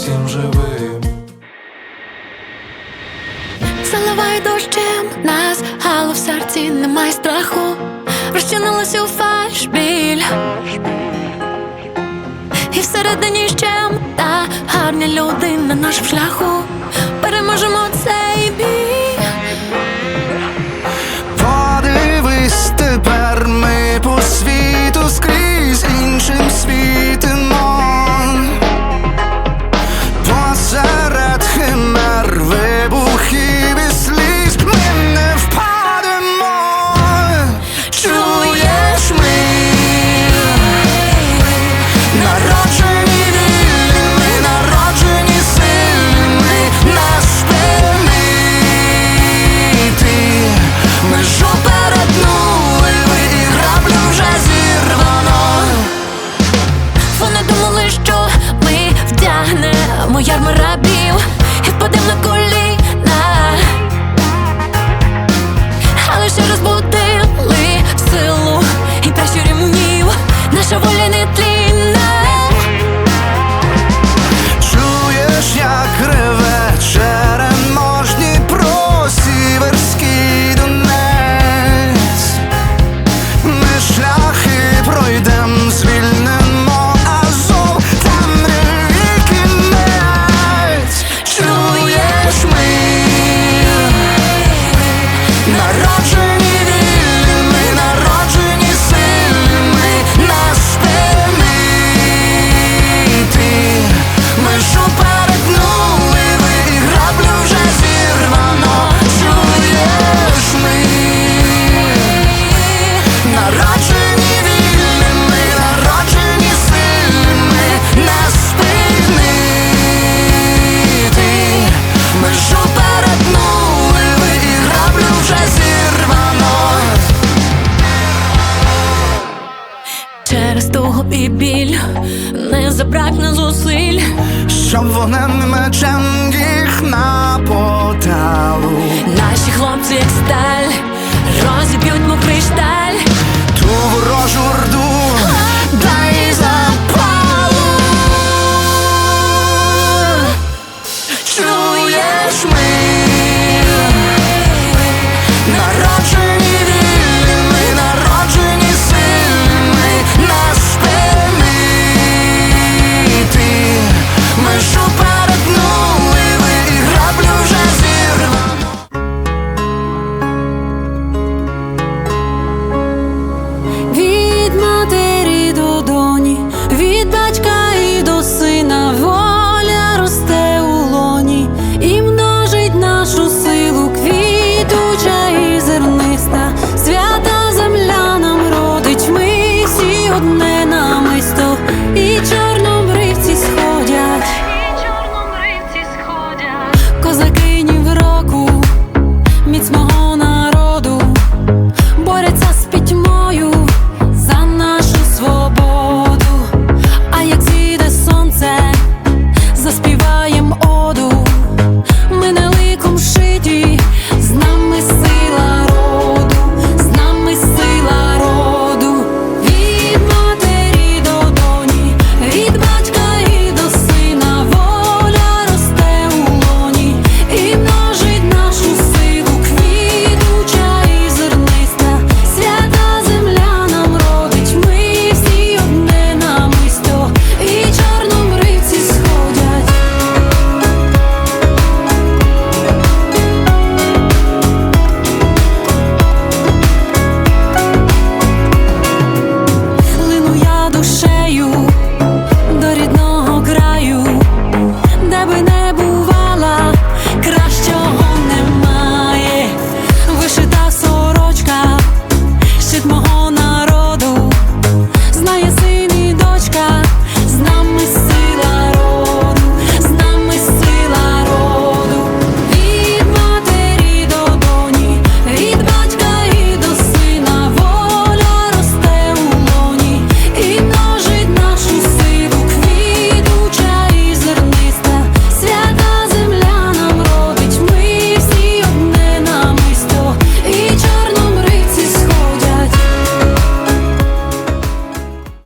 усім живим. Заливай дощем нас, але в серці, немає страху, розчинилась у фальш біль і всередині щем та гарні люди на нашому шляху переможемо. і біль, не забракне зусиль, щоб вогнем мечем їх на поталу. Наші хлопці, як сталь, розіб'ють мокрий